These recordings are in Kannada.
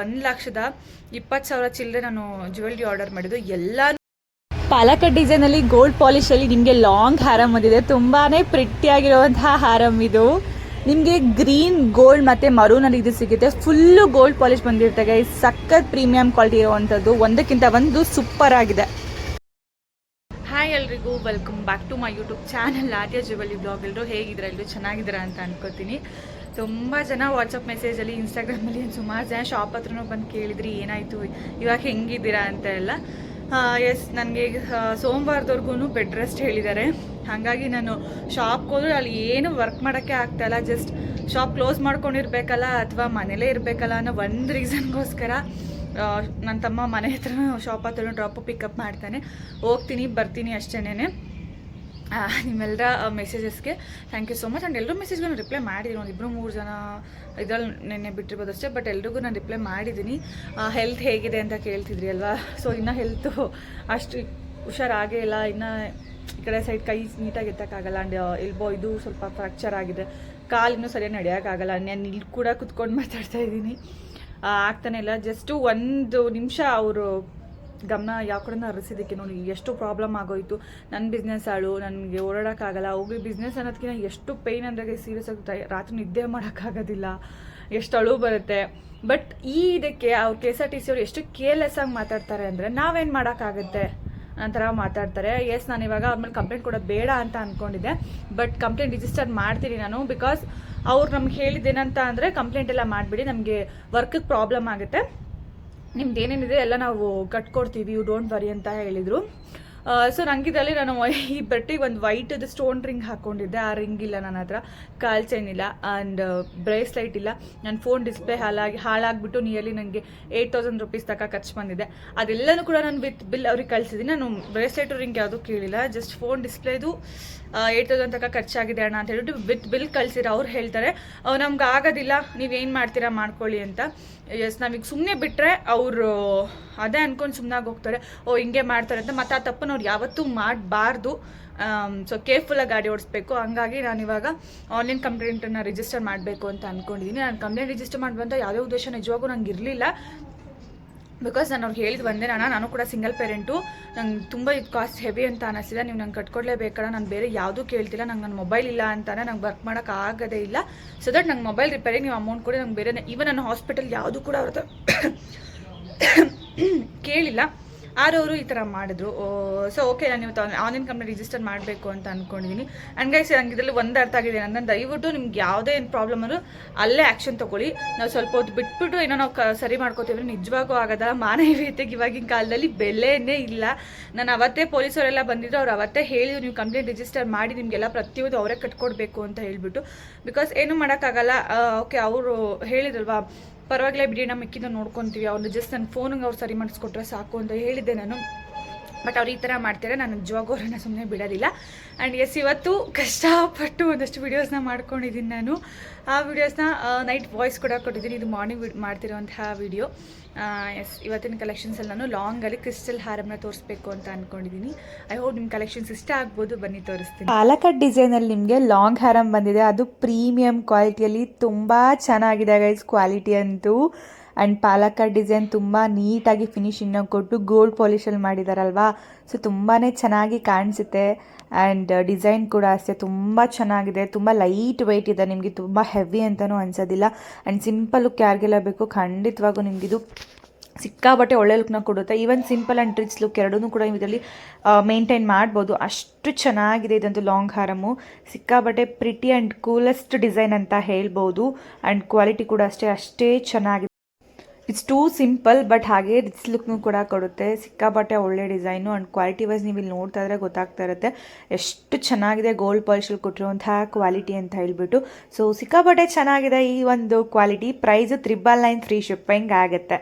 ಒಂದು ಲಕ್ಷದ ಇಪ್ಪತ್ತು ಸಾವಿರ ಚಿಲ್ಲರೆ ನಾನು ಜ್ಯುವೆಲ್ರಿ ಆರ್ಡರ್ ಮಾಡಿದ್ದು. ಎಲ್ಲ ಡಿಸೈನ್ ಡಿಸೈನಲ್ಲಿ ಗೋಲ್ಡ್ ಪಾಲಿಶಲ್ಲಿ ನಿಮಗೆ ಲಾಂಗ್ ಹಾರಮ್ ಬಂದಿದೆ ತುಂಬಾ ಪ್ರಿಟ್ಟಿಯಾಗಿರುವಂತಹ ಹಾರಂ ಇದು. ನಿಮಗೆ ಗ್ರೀನ್ ಗೋಲ್ಡ್ ಮತ್ತು ಮರೂನಲ್ಲಿ ಇದು ಸಿಗುತ್ತೆ. ಫುಲ್ಲು ಗೋಲ್ಡ್ ಪಾಲಿಶ್ ಬಂದಿರುತ್ತೆ ಗೈಸ್ ಸಖತ್ ಪ್ರೀಮಿಯಂ ಕ್ವಾಲಿಟಿ ಇರುವಂತದ್ದು. ಒಂದಕ್ಕಿಂತ ಒಂದು ಸೂಪರ್ ಆಗಿದೆ. ಹಾಯ್ ಎಲ್ರಿಗೂ welcome back to my YouTube channel Arya jewellery blog ಎಲ್ಲರೂ ಹೇಗಿದ್ದೀರಾ? ಎಲ್ಲರೂ ಚೆನ್ನಾಗಿದ್ದೀರಾ ಅಂತ ಅನ್ಕೋತೀನಿ. ತುಂಬ ಜನ ವಾಟ್ಸಪ್ ಮೆಸೇಜಲ್ಲಿ ಇನ್ಸ್ಟಾಗ್ರಾಮಲ್ಲಿ ಸುಮಾರು ಜನ ಶಾಪ್ ಹತ್ರನೂ ಬಂದು ಕೇಳಿದ್ರಿ, ಏನಾಯಿತು? ಇವಾಗ ಹೆಂಗಿದ್ದೀರಾ ಅಂತ ಎಲ್ಲ. ಎಸ್ ನನಗೆ ಸೋಮವಾರದವರೆಗೂ ಬೆಡ್ ರೆಸ್ಟ್ ಹೇಳಿದ್ದಾರೆ. ಹಾಗಾಗಿ ನಾನು ಶಾಪ್ಗೆ ಹೋದ್ರೆ ಅಲ್ಲಿ ಏನು ವರ್ಕ್ ಮಾಡೋಕ್ಕೆ ಆಗ್ತಾಯಿಲ್ಲ ಜಸ್ಟ್ ಶಾಪ್ ಕ್ಲೋಸ್ ಮಾಡ್ಕೊಂಡಿರ್ಬೇಕಲ್ಲ ಅಥವಾ ಮನೇಲೇ ಇರಬೇಕಲ್ಲ ಅನ್ನೋ ಒಂದು ರೀಸನ್ಗೋಸ್ಕರ ನನ್ನ ತಮ್ಮ ಮನೆ ಹತ್ರ ಶಾಪ್ ಹತ್ರ ಡ್ರಾಪು ಪಿಕಪ್ ಮಾಡ್ತಾನೆ. ಹೋಗ್ತೀನಿ, ಬರ್ತೀನಿ ಅಷ್ಟೇನೆ ನಿಮ್ಮೆಲ್ಲರ ಮೆಸೇಜಸ್ಗೆ thank you so much and ಎಲ್ಲರೂ ಮೆಸೇಜ್ಗೂ ರಿಪ್ಲೈ ಮಾಡಿದ್ದೀನಿ ಒಂದು ಇಬ್ಬರು ಮೂರು ಜನ ಇದರಲ್ಲಿ ನೆನ್ನೆ ಬಿಟ್ಟಿರ್ಬೋದು ಅಷ್ಟೇ ಬಟ್ ಎಲ್ರಿಗೂ ನಾನು ರಿಪ್ಲೈ ಮಾಡಿದ್ದೀನಿ ಹೆಲ್ತ್ ಹೇಗಿದೆ ಅಂತ ಕೇಳ್ತಿದ್ರಿ ಅಲ್ವಾ? ಸೊ ಇನ್ನೂ ಹೆಲ್ತು ಅಷ್ಟು ಹುಷಾರಾಗೇ ಇಲ್ಲ. ಇನ್ನೂ ಈ ಕಡೆ ಸೈಡ್ ಕೈ ನೀಟಾಗಿ ಎತ್ತಕ್ಕಾಗಲ್ಲ. ಆ್ಯಂಡ್ ಎಲ್ಬೋ ಇದು ಸ್ವಲ್ಪ ಫ್ರ್ಯಾಕ್ಚರ್ ಆಗಿದೆ. ಕಾಲು ಇನ್ನೂ ಸರಿಯಾಗಿ ನಡೆಯೋಕ್ಕಾಗಲ್ಲ. ನಾನು ಇಲ್ಲಿ ಕೂಡ ಕುತ್ಕೊಂಡು ಮಾತಾಡ್ತಾ ಇದ್ದೀನಿ. ಆಗ್ತಾನೆ ಇಲ್ಲ. ಜಸ್ಟು ಒಂದು ನಿಮಿಷ ಅವರು ಗಮನ ಯಾವ ಕಡೆನ ಹರಿಸಿದ್ದಕ್ಕೆ ನೋಡಿ, ಎಷ್ಟು ಪ್ರಾಬ್ಲಮ್ ಆಗೋಯ್ತು. ನನ್ನ ಬಿಸ್ನೆಸ್ ಆಳು, ನನಗೆ ಓಡಾಡೋಕ್ಕಾಗಲ್ಲ ಹೋಗಿ ಬಿಸ್ನೆಸ್ ಅನ್ನೋದಕ್ಕಿಂತ ಎಷ್ಟು ಪೇಯ್ನ್ ಅಂದರೆ ಸೀರಿಯಸ್ ಆಗಿ ರಾತ್ರಿ ನಿದ್ದೆ ಮಾಡೋಕ್ಕಾಗೋದಿಲ್ಲ. ಎಷ್ಟು ಅಳು ಬರುತ್ತೆ. ಬಟ್ ಈ ಇದಕ್ಕೆ ಅವ್ರು K S R T C ಅವ್ರು ಎಷ್ಟು ಕೇರ್ಲೆಸ್ ಆಗಿ ಮಾತಾಡ್ತಾರೆ ಅಂದರೆ ನಾವೇನು ಮಾಡೋಕ್ಕಾಗುತ್ತೆ? ಅಂತರ ಮಾತಾಡ್ತಾರೆ. ಎಸ್ ನಾನು ಇವಾಗ ಅವ್ರ ಮೇಲೆ ಕಂಪ್ಲೇಂಟ್ ಕೊಡೋದು ಬೇಡ ಅಂತ ಅಂದ್ಕೊಂಡಿದ್ದೆ ಬಟ್ ಕಂಪ್ಲೇಂಟ್ ರಿಜಿಸ್ಟರ್ ಮಾಡ್ತೀನಿ ನಾನು ಬಿಕಾಸ್ ಅವ್ರು ನಮ್ಗೆ ಹೇಳಿದ್ದೇನಂತ ಅಂದರೆ ಕಂಪ್ಲೇಂಟ್ ಎಲ್ಲ ಮಾಡಿಬಿಡಿ, ನಮಗೆ ವರ್ಕಿಗೆ ಪ್ರಾಬ್ಲಮ್ ಆಗುತ್ತೆ. ನಿಮ್ದು ಏನೇನಿದೆ ಎಲ್ಲ ನಾವು ಕಟ್ಕೊಡ್ತೀವಿ ಯು ಡೋಂಟ್ ವರಿ ಅಂತ ಹೇಳಿದರು. ಸೊ ರಂಗಿದಲ್ಲಿ ನಾನು ಈ ಬೆಟ್ಟಿಗೆ ಒಂದು ವೈಟದು ಸ್ಟೋನ್ ರಿಂಗ್ ಹಾಕ್ಕೊಂಡಿದ್ದೆ ಆ ರಿಂಗ್ ಇಲ್ಲ ನನ್ನ ಹತ್ರ. ಕಾಲ್ ಚೈನ್ ಇಲ್ಲ ಆ್ಯಂಡ್ ಬ್ರೇಸ್ಲೈಟ್ ಇಲ್ಲ. ನನ್ನ ಫೋನ್ ಡಿಸ್ಪ್ಲೇ ಹಾಳಾಗಿ ಹಾಳಾಗ್ಬಿಟ್ಟು ನಿಯರ್ಲಿ ನನಗೆ ಏಯ್ಟ್ ತೌಸಂಡ್ ರುಪೀಸ್ ತನಕ ಖರ್ಚು ಬಂದಿದೆ. ಅದೆಲ್ಲನೂ ಕೂಡ ನಾನು ವಿತ್ ಬಿಲ್ ಅವ್ರಿಗೆ ಕಳಿಸಿದ್ದೀನಿ ನಾನು ಬ್ರೇಸ್ಲೈಟು ರಿಂಗ್ ಯಾವುದೂ ಕೇಳಿಲ್ಲ. ಜಸ್ಟ್ ಫೋನ್ ಡಿಸ್ಪ್ಲೇದು ಏಯ್ಟ್ ತೌಸಂಡ್ ತನಕ ಖರ್ಚಾಗಿದೆ ಅಣ್ಣ ಅಂತ ಹೇಳ್ಬಿಟ್ಟು ವಿತ್ ಬಿಲ್ ಕಳ್ಸಿರ ಅವ್ರು ಹೇಳ್ತಾರೆ. ನಮ್ಗೆ ಆಗೋದಿಲ್ಲ. ನೀವೇನು ಮಾಡ್ತೀರಾ ಮಾಡ್ಕೊಳ್ಳಿ ಅಂತ. ಎಸ್ ನಾವೀಗ ಸುಮ್ಮನೆ ಬಿಟ್ಟರೆ ಅವರು, ಅದೇ ಅನ್ಕೊಂಡು ಸುಮ್ಮನಾಗಿ ಹೋಗ್ತಾರೆ. ಓ, ಹಿಂಗೆ ಮಾಡ್ತಾರೆ ಅಂತ. ಮತ್ತೆ ಆ ತಪ್ಪನ್ನು ಅವ್ರು ಯಾವತ್ತೂ ಮಾಡಬಾರ್ದು. ಸೊ ಕೇರ್ಫುಲ್ಲಾಗಿ ಗಾಡಿ ಓಡಿಸ್ಬೇಕು. ಹಂಗಾಗಿ ನಾನು ಇವಾಗ ಆನ್ಲೈನ್ ಕಂಪ್ಲೇಂಟನ್ನು ರಿಜಿಸ್ಟರ್ ಮಾಡಬೇಕು ಅಂತ ಅಂದ್ಕೊಂಡಿದ್ದೀನಿ ನಾನು ಕಂಪ್ಲೇಂಟ್ ರಿಜಿಸ್ಟರ್ ಮಾಡುವಂಥ ಯಾವುದೇ ಉದ್ದೇಶ ನಿಜವಾಗೂ ನಂಗೆ ಇರಲಿಲ್ಲ. ಬಿಕಾಸ್ ನಾನು ಅವ್ರಿಗೆ ಹೇಳಿದ್ ಒಂದೇ ನಾನು ನಾನು ಕೂಡ ಸಿಂಗಲ್ ಪೇರೆಂಟು ನಂಗೆ ತುಂಬ ಇದು ಕಾಸ್ಟ್ ಹೆವಿ ಅಂತ ಅನಿಸಿದೆ. ನೀವು ನಂಗೆ ಕಟ್ಕೊಡ್ಲೇಬೇಕಲ್ಲ, ನಾನು ಬೇರೆ ಯಾವುದೂ ಕೇಳ್ತಿಲ್ಲ. ನಂಗೆ ನನ್ನ ಮೊಬೈಲ್ ಇಲ್ಲ ಅಂತಾನೆ ನಂಗೆ ವರ್ಕ್ ಮಾಡೋಕೆ ಆಗೋದೇ ಇಲ್ಲ. ಸೊ ದಟ್ ನಂಗೆ ಮೊಬೈಲ್ ರಿಪೇರಿಗೆ ನೀವು ಅಮೌಂಟ್ ಕೊಡಿ, ನಂಗೆ ಬೇರೆ ಈವನ್ ನನ್ನ ಹಾಸ್ಪಿಟಲ್ ಯಾವುದು ಕೂಡ ಅವ್ರದ್ದು ಕೇಳಿಲ್ಲ. ಆದ್ರೆ ಅವರು ಈ ಥರ ಮಾಡಿದ್ರು. ಸೊ ಓಕೆ ನಾನು ಇವತ್ತು ಆನ್ಲೈನ್ ಕಂಪ್ನಿ ರಿಜಿಸ್ಟರ್ ಮಾಡಬೇಕು ಅಂತ ಅಂದ್ಕೊಂಡಿದ್ದೀನಿ ಅಂಡ್ ಗೈಸ್ ನಂಗೆ ಇದರಲ್ಲಿ ಒಂದು ಅರ್ಥ ಆಗಿದೆ. ನನ್ನ ದಯವಿಟ್ಟು ನಿಮ್ಗೆ ಯಾವುದೇ ಏನು ಪ್ರಾಬ್ಲಮ್ ಅಂದರೂ ಅಲ್ಲೇ ಆ್ಯಕ್ಷನ್ ತಗೊಳ್ಳಿ. ನಾವು ಸ್ವಲ್ಪ ಹೊತ್ತು ಬಿಟ್ಬಿಟ್ಟು ಏನೋ ನಾವು ಕ, ಸರಿ ಮಾಡ್ಕೋತೀವಿ ನಿಜವಾಗೂ ಆಗದ. ಮಾನವೀಯತೆಗೆ ಇವಾಗಿನ ಕಾಲದಲ್ಲಿ ಬೆಲೆನೇ ಇಲ್ಲ. ನಾನು ಅವತ್ತೇ ಪೊಲೀಸವರೆಲ್ಲ ಬಂದಿದ್ರು. ಅವ್ರು ಅವತ್ತೇ ಹೇಳಿದ್ರು, ನೀವು ಕಂಪ್ಲೇಂಟ್ ರಿಜಿಸ್ಟರ್ ಮಾಡಿ, ನಿಮಗೆಲ್ಲ ಪ್ರತಿಯೊಂದು ಅವರೇ ಕಟ್ಕೊಡ್ಬೇಕು ಅಂತ ಹೇಳಿಬಿಟ್ಟು. ಬಿಕಾಸ್ ಏನು ಮಾಡೋಕ್ಕಾಗಲ್ಲ. ಓಕೆ ಅವರು ಹೇಳಿದ್ರಲ್ವಾ ಪರವಾಗಿಲ್ಲ ಬಿಡಿ ನಮ್ಮ ಮಿಕ್ಕಿಂದ ನೋಡ್ಕೊತೀವಿ. ಅವ್ರನ್ನ ಜಸ್ಟ್ ನನ್ನ ಫೋನಿಗೆ ಅವ್ರು ಸರಿ ಮಾಡಿಸ್ಕೊಟ್ರೆ ಸಾಕು ಅಂತ ಹೇಳಿದ್ದೆ ನಾನು. ಬಟ್ ಅವ್ರು ಈ ಥರ ಮಾಡ್ತಾರೆ ನಾನು ನಿಜವಾಗೂ ಅವ್ರನ್ನ ಸುಮ್ಮನೆ ಬಿಡೋದಿಲ್ಲ. ಆ್ಯಂಡ್ ಎಸ್ ಇವತ್ತು ಕಷ್ಟಪಟ್ಟು ಒಂದಷ್ಟು ವೀಡಿಯೋಸ್ನ ಮಾಡ್ಕೊಂಡಿದ್ದೀನಿ ನಾನು. ಆ ವೀಡಿಯೋಸ್ನ ನೈಟ್ ವಾಯ್ಸ್ ಕೂಡ ಕೊಟ್ಟಿದ್ದೀನಿ ಇದು ಮಾರ್ನಿಂಗ್ ಮಾಡ್ತಿರೋಂತಹ ವೀಡಿಯೋ ಎಸ್ ಇವತ್ತಿನ ಕಲೆಕ್ಷನ್ಸಲ್ಲಿ ನಾನು ಲಾಂಗಲ್ಲಿ ಕ್ರಿಸ್ಟಲ್ ಹಾರಮ್ನ ತೋರಿಸ್ಬೇಕು ಅಂತ ಅಂದ್ಕೊಂಡಿದ್ದೀನಿ ಐ ಹೋಪ್ ನಿಮ್ಮ ಕಲೆಕ್ಷನ್ಸ್ ಇಷ್ಟ ಆಗ್ಬೋದು. ಬನ್ನಿ, ತೋರಿಸ್ತೀನಿ. ಪಾಲಕಟ್ ಡಿಸೈನಲ್ಲಿ ನಿಮಗೆ ಲಾಂಗ್ ಹಾರಮ್ ಬಂದಿದೆ. ಅದು ಪ್ರೀಮಿಯಂ ಕ್ವಾಲಿಟಿಯಲ್ಲಿ ತುಂಬ ಚೆನ್ನಾಗಿದೆ ಗೈಸ್ ಕ್ವಾಲಿಟಿ ಅಂತೂ. ಆ್ಯಂಡ್ ಪಾಲಕಡ್ ಡಿಸೈನ್ ತುಂಬ ನೀಟಾಗಿ ಫಿನಿಶಿಂಗ್ನ ಕೊಟ್ಟು ಗೋಲ್ಡ್ ಪಾಲಿಶಲ್ಲಿ ಮಾಡಿದಾರಲ್ವಾ? ಸೊ ತುಂಬಾ ಚೆನ್ನಾಗಿ ಕಾಣಿಸುತ್ತೆ. ಆ್ಯಂಡ್ ಡಿಸೈನ್ ಕೂಡ ಅಷ್ಟೇ ತುಂಬ ಚೆನ್ನಾಗಿದೆ. ತುಂಬ ಲೈಟ್ ವೆಯ್ಟ್ ಇದೆ. ನಿಮಗೆ ತುಂಬ ಹೆವಿ ಅಂತಲೂ ಅನ್ಸೋದಿಲ್ಲ. ಆ್ಯಂಡ್ ಸಿಂಪಲ್ ಲುಕ್ ಯಾರಿಗೆಲ್ಲ ಬೇಕು ಖಂಡಿತವಾಗೂ ನಿಮಗಿದು ಸಿಕ್ಕಾಬಟ್ಟೆ ಒಳ್ಳೆ ಲುಕ್ನ ಕೊಡುತ್ತೆ. Even simple and rich look ಎರಡೂ ಕೂಡ ಇದರಲ್ಲಿ ಮೇಂಟೈನ್ ಮಾಡ್ಬೋದು. ಅಷ್ಟು ಚೆನ್ನಾಗಿದೆ ಇದಂತೂ ಲಾಂಗ್ ಹಾರಮು. ಸಿಕ್ಕಾಬಟ್ಟೆ ಪ್ರಿಟಿ ಆ್ಯಂಡ್ ಕೂಲೆಸ್ಟ್ ಡಿಸೈನ್ ಅಂತ ಹೇಳ್ಬೋದು. ಆ್ಯಂಡ್ ಕ್ವಾಲಿಟಿ ಕೂಡ ಅಷ್ಟೇ. ಅಷ್ಟೇ ಚೆನ್ನಾಗಿದೆ. ಇಟ್ಸ್ ಟೂ ಸಿಂಪಲ್ ಬಟ್ ಹಾಗೆ ರಿಚ್ ಲುಕ್ನು ಕೂಡ ಕೊಡುತ್ತೆ. ಸಿಕ್ಕಾಪಟ್ಟೆ ಒಳ್ಳೆ ಡಿಸೈನು ಆ್ಯಂಡ್ ಕ್ವಾಲಿಟಿ ವೈಸ್ ನೀವು ಇಲ್ಲಿ ನೋಡ್ತಾ ಇದ್ರೆ ಗೊತ್ತಾಗ್ತಾ ಇರುತ್ತೆ ಎಷ್ಟು ಚೆನ್ನಾಗಿದೆ ಗೋಲ್ಡ್ ಪಾಲಿಶಲ್ಲಿ ಕೊಟ್ಟಿರುವಂತಹ ಕ್ವಾಲಿಟಿ ಅಂತ ಹೇಳ್ಬಿಟ್ಟು. ಸೊ ಸಿಕ್ಕಾಪಟ್ಟೆ ಚೆನ್ನಾಗಿದೆ ಈ ಒಂದು quality price triple nine free shipping ಆಗುತ್ತೆ.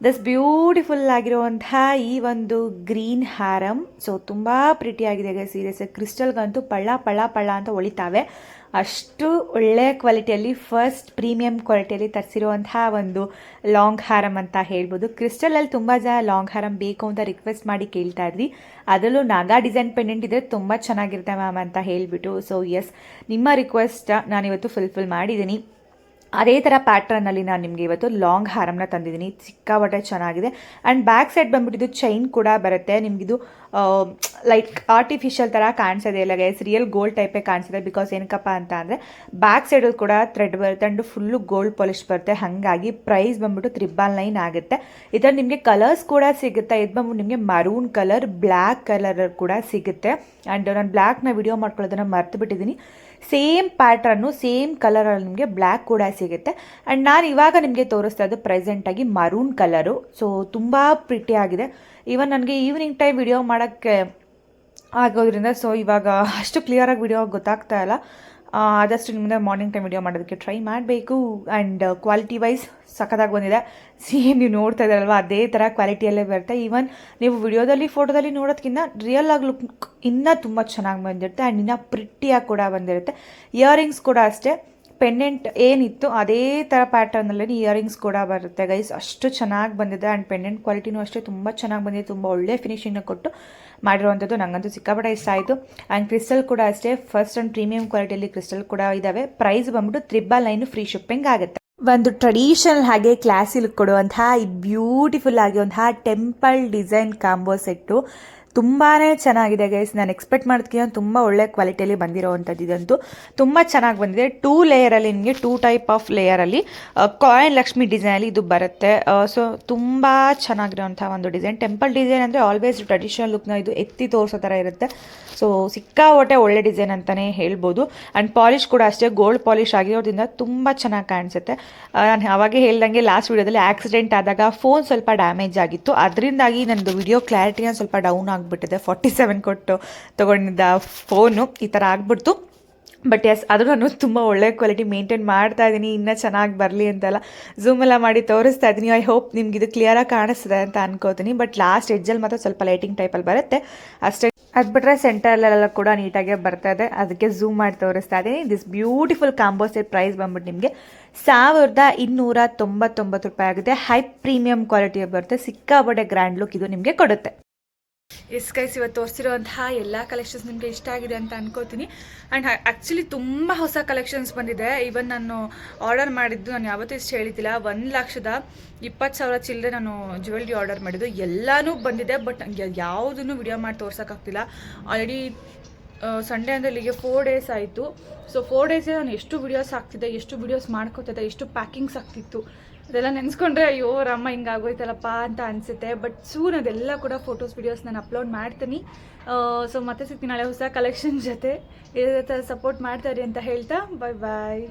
ದಸ್ ಬ್ಯೂಟಿಫುಲ್ ಆಗಿರುವಂತಹ ಈ ಒಂದು ಗ್ರೀನ್ ಹ್ಯಾರಮ್ ಸೊ ತುಂಬ ಪ್ರಿಟಿಯಾಗಿದೆ ಸೀರಿಯಸ್ ಕ್ರಿಸ್ಟಲ್ಗಂತೂ ಪಳ್ಳ ಪಳ್ಳ ಪಳ್ಳ ಅಂತ ಹೊಳಿತಾವೆ ಅಷ್ಟು ಒಳ್ಳೆಯ ಕ್ವಾಲಿಟಿಯಲ್ಲಿ ಫಸ್ಟ್ ಪ್ರೀಮಿಯಂ ಕ್ವಾಲಿಟಿಯಲ್ಲಿ ತರಿಸಿರುವಂತಹ ಒಂದು ಲಾಂಗ್ ಹಾರಮ್ ಅಂತ ಹೇಳ್ಬೋದು. ಕ್ರಿಸ್ಟಲಲ್ಲಿ ತುಂಬ ಜನ ಲಾಂಗ್ ಹಾರಮ್ ಬೇಕು ಅಂತ ರಿಕ್ವೆಸ್ಟ್ ಮಾಡಿ ಕೇಳ್ತಾ ಇದ್ವಿ. ಅದರಲ್ಲೂ ನಾಗಾ ಡಿಸೈನ್ ಪೆಂಡೆಂಟ್ ಇದ್ದರೆ ತುಂಬ ಚೆನ್ನಾಗಿರುತ್ತೆ ಮ್ಯಾಮ್ ಅಂತ ಹೇಳಿಬಿಟ್ಟು. ಸೊ ಎಸ್ ನಿಮ್ಮ ರಿಕ್ವೆಸ್ಟ್ ನಾನಿವತ್ತು ಫುಲ್ಫಿಲ್ ಮಾಡಿದ್ದೀನಿ. ಅದೇ ಥರ ಪ್ಯಾಟ್ರನಲ್ಲಿ ನಾನು ನಿಮಗೆ ಇವತ್ತು ಲಾಂಗ್ ಹಾರಮ್ನ ತಂದಿದ್ದೀನಿ. ಸಿಕ್ಕಾಪಟ್ಟೆ ಚೆನ್ನಾಗಿದೆ. ಆ್ಯಂಡ್ ಬ್ಯಾಕ್ ಸೈಡ್ ಬಂದ್ಬಿಟ್ಟಿದ್ದು ಚೈನ್ ಕೂಡ ಬರುತ್ತೆ. ನಿಮಗಿದು ಲೈಕ್ ಆರ್ಟಿಫಿಷಿಯಲ್ ಥರ ಕಾಣಿಸೋದೇ ಇಲ್ಲ ಗೈಸ್ ರಿಯಲ್ ಗೋಲ್ಡ್ ಟೈಪೇ ಕಾಣಿಸಿದೆ. ಬಿಕಾಸ್ ಏನಕ್ಕಪ್ಪ ಅಂತ ಅಂದರೆ ಬ್ಯಾಕ್ ಸೈಡಲ್ಲಿ ಕೂಡ ಥ್ರೆಡ್ ಬರುತ್ತೆ ಆ್ಯಂಡ್ ಫುಲ್ಲು ಗೋಲ್ಡ್ ಪಾಲಿಶ್ ಬರುತ್ತೆ. ಹಾಗಾಗಿ ಪ್ರೈಸ್ ಬಂದ್ಬಿಟ್ಟು ತ್ರಿಬಲ್ ನೈನ್ ಆಗುತ್ತೆ. ಇದರ ನಿಮಗೆ ಕಲರ್ಸ್ ಕೂಡ ಸಿಗುತ್ತೆ. ಇದು ಬಂದ್ಬಿಟ್ಟು ನಿಮಗೆ ಮರೂನ್ ಕಲರ್ ಬ್ಲ್ಯಾಕ್ ಕಲರ್ ಕೂಡ ಸಿಗುತ್ತೆ. ಆ್ಯಂಡ್ ನಾನು ಬ್ಲ್ಯಾಕ್ನ ವಿಡಿಯೋ ಮಾಡ್ಕೊಳ್ಳೋದನ್ನು ಮರ್ತು ಬಿಟ್ಟಿದ್ದೀನಿ ಸೇಮ್ ಪ್ಯಾಟ್ರನ್ನು, ಸೇಮ್ ಕಲರಲ್ಲಿ ನಿಮಗೆ ಬ್ಲ್ಯಾಕ್ ಕೂಡ ಸಿಗುತ್ತೆ. ಆ್ಯಂಡ್ ನಾನು ಇವಾಗ ನಿಮಗೆ ತೋರಿಸ್ತಾ ಇದ್ದು ಪ್ರೆಸೆಂಟಾಗಿ ಮರೂನ್ ಕಲರು ಸೊ ತುಂಬ ಪ್ರಿಟಿ ಆಗಿದೆ. ಈವನ್ ನನಗೆ ಈವ್ನಿಂಗ್ ಟೈಮ್ ವಿಡಿಯೋ ಮಾಡೋಕ್ಕೆ ಆಗೋದ್ರಿಂದ ಸೊ ಇವಾಗ ಅಷ್ಟು ಕ್ಲಿಯರಾಗಿ ವಿಡಿಯೋ ಗೊತ್ತಾಗ್ತಾ ಇಲ್ಲ. ಆದಷ್ಟು ನಿಮ್ಮದೇ ಮಾರ್ನಿಂಗ್ ಟೈಮ್ ವಿಡಿಯೋ ಮಾಡೋದಕ್ಕೆ ಟ್ರೈ ಮಾಡಬೇಕು. ಆ್ಯಂಡ್ ಕ್ವಾಲಿಟಿ ವೈಸ್ ಸಖತ್ತಾಗಿ ಬಂದಿದೆ. ಸೇಮ್ ನೀವು ನೋಡ್ತಾ ಇದ್ದಾರಲ್ವ, ಅದೇ ಥರ ಕ್ವಾಲಿಟಿಯಲ್ಲೇ ಬರುತ್ತೆ. ಈವನ್ ನೀವು ವಿಡಿಯೋದಲ್ಲಿ ಫೋಟೋದಲ್ಲಿ ನೋಡೋದಕ್ಕಿಂತ ರಿಯಲ್ ಆಗಿ ಲುಕ್ ಇನ್ನೂ ತುಂಬ ಚೆನ್ನಾಗಿ ಬಂದಿರುತ್ತೆ. ಆ್ಯಂಡ್ ಇನ್ನೂ ಪ್ರಿಟ್ಟಿಯಾಗಿ ಕೂಡ ಬಂದಿರುತ್ತೆ. ಇಯರಿಂಗ್ಸ್ ಕೂಡ ಅಷ್ಟೇ. ಪೆಂಡೆಂಟ್ ಏನಿತ್ತು, ಅದೇ ಥರ ಪ್ಯಾಟರ್ನಲ್ಲೇ ಇಯರಿಂಗ್ಸ್ ಕೂಡ ಬರುತ್ತೆ ಗೈಸ್ ಅಷ್ಟು ಚೆನ್ನಾಗಿ ಬಂದಿದೆ. ಆ್ಯಂಡ್ ಪೆಂಡೆಂಟ್ ಕ್ವಾಲಿಟಿನೂ ಅಷ್ಟೇ ತುಂಬ ಚೆನ್ನಾಗಿ ಬಂದಿದೆ. ತುಂಬ ಒಳ್ಳೆ ಫಿನಿಷಿಂಗ್ನ ಕೊಟ್ಟು. ಮಾಡಿರುವಂಥದ್ದು ನನಗಂತೂ ಸಿಕ್ಕಾಪಟ್ಟೆ ಇಷ್ಟ ಆಯಿತು. ಆ್ಯಂಡ್ ಕ್ರಿಸ್ಟಲ್ ಕೂಡ ಅಷ್ಟೇ. ಫಸ್ಟ್ ಆ್ಯಂಡ್ ಪ್ರೀಮಿಯಂ ಕ್ವಾಲಿಟಿಯಲ್ಲಿ ಕ್ರಿಸ್ಟಲ್ ಕೂಡ ಇದ್ದಾವೆ ಪ್ರೈಸ್ ಬಂದ್ಬಿಟ್ಟು ತ್ರಿಬಲ್ ನೈನ್ ಫ್ರೀ ಶಿಪ್ಪಿಂಗ್ ಆಗುತ್ತೆ. ಒಂದು ಟ್ರೆಡಿಷನಲ್ ಹಾಗೆ ಕ್ಲಾಸಿ ಲುಕ್ ಕೊಡುವಂತಹ, ಈ ಬ್ಯೂಟಿಫುಲ್ ಆಗಿರುವಂತಹ ಟೆಂಪಲ್ ಡಿಸೈನ್ ಕಾಂಬೋ ಸೆಟ್ಟು ತುಂಬಾ ಚೆನ್ನಾಗಿದೆ ಗೈಸ್ ನಾನು ಎಕ್ಸ್ಪೆಕ್ಟ್ ಮಾಡೋದಕ್ಕಿಂತ ತುಂಬ ಒಳ್ಳೆ ಕ್ವಾಲಿಟಿಯಲ್ಲಿ ಬಂದಿರೋವಂಥದ್ದು ಇದಂತೂ. ತುಂಬ ಚೆನ್ನಾಗಿ ಬಂದಿದೆ. ಟೂ ಲೇಯರಲ್ಲಿ ನಿಮಗೆ ಟೂ ಟೈಪ್ ಆಫ್ ಲೇಯರಲ್ಲಿ ಕಾಯಿನ್ ಲಕ್ಷ್ಮಿ ಡಿಸೈನಲ್ಲಿ ಇದು ಬರುತ್ತೆ. ಸೊ ತುಂಬ ಚೆನ್ನಾಗಿರೋಂಥ ಒಂದು ಡಿಸೈನ್ ಟೆಂಪಲ್ ಡಿಸೈನ್ ಅಂದರೆ ಆಲ್ವೇಸ್ ಟ್ರೆಡಿಷನಲ್ ಲುಕ್ನ ಇದು ಎತ್ತಿ ತೋರಿಸೋ ಥರ ಇರುತ್ತೆ. ಸೊ ಸಿಕ್ಕಾಪಟ್ಟೆ ಒಳ್ಳೆ ಡಿಸೈನ್ ಅಂತಲೇ ಹೇಳ್ಬೋದು. ಆ್ಯಂಡ್ ಪಾಲಿಶ್ ಕೂಡ ಅಷ್ಟೇ ಗೋಲ್ಡ್ ಪಾಲಿಶ್ ಆಗಿರೋದ್ರಿಂದ ತುಂಬ ಚೆನ್ನಾಗಿ ಕಾಣಿಸುತ್ತೆ. ನಾನು ಅವಾಗೇ ಹೇಳ್ದಂಗೆ ಲಾಸ್ಟ್ ವಿಡಿಯೋದಲ್ಲಿ ಆಕ್ಸಿಡೆಂಟ್ ಆದಾಗ ಫೋನ್ ಸ್ವಲ್ಪ ಡ್ಯಾಮೇಜ್ ಆಗಿತ್ತು. ಅದರಿಂದಾಗಿ ನನ್ನದು ವಿಡಿಯೋ ಕ್ಲಾರಿಟಿನ ಸ್ವಲ್ಪ ಡೌನ್ ಆಗಿಬಿಟ್ಟಿದೆ ಫಾರ್ಟಿ ಸೆವೆನ್ ಕೊಟ್ಟು ತೊಗೊಂಡಿದ್ದ ಫೋನು ಈ ಥರ ಆಗ್ಬಿಡ್ತು. ಬಟ್ ಎಸ್ ಅದು ನಾನು ತುಂಬ ಒಳ್ಳೆ ಕ್ವಾಲಿಟಿ ಮೇಂಟೈನ್ ಮಾಡ್ತಾ ಇದ್ದೀನಿ ಇನ್ನೂ ಚೆನ್ನಾಗಿ ಬರಲಿ ಅಂತೆಲ್ಲ ಝೂಮ್ ಎಲ್ಲ ಮಾಡಿ ತೋರಿಸ್ತಾ ಇದ್ದೀನಿ ಐ ಹೋಪ್ ನಿಮ್ಗೆ ಇದು ಕ್ಲಿಯರಾಗಿ ಕಾಣಿಸ್ತದೆ ಅಂತ ಅನ್ಕೋತೀನಿ. ಬಟ್ ಲಾಸ್ಟ್ ಎಜ್ಜಲ್ಲಿ ಮಾತ್ರ ಸ್ವಲ್ಪ ಲೈಟಿಂಗ್ ಟೈಪಲ್ಲಿ ಬರುತ್ತೆ. ಅಷ್ಟೇ. ಅದು ಬಿಟ್ಟರೆ ಸೆಂಟರ್ಲೆಲ್ಲ ಕೂಡ ನೀಟಾಗಿ ಬರ್ತಾ ಇದೆ. ಅದಕ್ಕೆ ಝೂಮ್ ಮಾಡಿ ತೋರಿಸ್ತಾ ಇದ್ದೀನಿ this beautiful combo set price ಬಂದ್ಬಿಟ್ಟು ನಿಮಗೆ ಸಾವಿರದ ಇನ್ನೂರ ತೊಂಬತ್ತೊಂಬತ್ತು ರೂಪಾಯಿ ಆಗುತ್ತೆ. ಹೈ ಪ್ರೀಮಿಯಂ ಕ್ವಾಲಿಟಿ ಬರುತ್ತೆ. ಸಿಕ್ಕಾಪಟ್ಟೆ ಗ್ರ್ಯಾಂಡ್ ಲುಕ್ ಇದು ನಿಮಗೆ ಕೊಡುತ್ತೆ. ಎಸ್ ಗೈಸ್ ಇವತ್ತು ತೋರಿಸಿರುವಂತಹ ಎಲ್ಲ ಕಲೆಕ್ಷನ್ಸ್ ನಿಮಗೆ ಇಷ್ಟ ಆಗಿದೆ ಅಂತ ಅನ್ಕೋತೀನಿ. ಆ್ಯಂಡ್ ಆ್ಯಕ್ಚುಲಿ ತುಂಬ ಹೊಸ ಕಲೆಕ್ಷನ್ಸ್ ಬಂದಿದೆ. ಇವನ್ ನಾನು ಆರ್ಡರ್ ಮಾಡಿದ್ದು ನಾನು ಯಾವತ್ತೂ ಇಷ್ಟು ಹೇಳಿದ್ದಿಲ್ಲ. ಒಂದು ಲಕ್ಷದ ಇಪ್ಪತ್ತು ಸಾವಿರ ಚಿಲ್ಲರೆ ನಾನು ಜ್ಯುವೆಲ್ರಿ ಆರ್ಡರ್ ಮಾಡಿದ್ದು. ಎಲ್ಲನೂ ಬಂದಿದೆ ಬಟ್ ನನಗೆ ಯಾವುದನ್ನು ವಿಡಿಯೋ ಮಾಡಿ ತೋರ್ಸೋಕ್ಕಾಗ್ತಿಲ್ಲ. ಆಲ್ರೆಡಿ ಸಂಡೇ ಅಂದರೆ ಇಲ್ಲಿಗೆ ಫೋರ್ ಡೇಸ್ ಆಯಿತು. ಸೊ ಫೋರ್ ಡೇಸೇ ನಾನು ಎಷ್ಟು ವಿಡಿಯೋಸ್ ಆಗ್ತಿದ್ದೆ ಎಷ್ಟು ವಿಡಿಯೋಸ್ ಮಾಡ್ಕೋತಿದ್ದೆ, ಎಷ್ಟು ಪ್ಯಾಕಿಂಗ್ಸ್ ಆಗ್ತಿತ್ತು ಅದೆಲ್ಲ ನೆನೆಸ್ಕೊಂಡ್ರೆ ಅಯ್ಯೋ, ರಮ್ಮ ಹಿಂಗಾಗೋಯ್ತಲ್ಲಪ್ಪ ಅಂತ ಅನಿಸುತ್ತೆ. ಬಟ್ ಸೂನ್ ಅದೆಲ್ಲ ಕೂಡ ಫೋಟೋಸ್ ವಿಡಿಯೋಸ್ ನಾನು ಅಪ್ಲೋಡ್ ಮಾಡ್ತೀನಿ. ಸೊ ಮತ್ತೆ ಸಿಗ್ತೀನಿ ನಾಳೆ ಹೊಸ ಕಲೆಕ್ಷನ್ ಜೊತೆ. ಇದೇ ಥರ ಸಪೋರ್ಟ್ ಮಾಡ್ತಾರೆ ಅಂತ ಹೇಳ್ತಾ ಬಾಯ್ ಬಾಯ್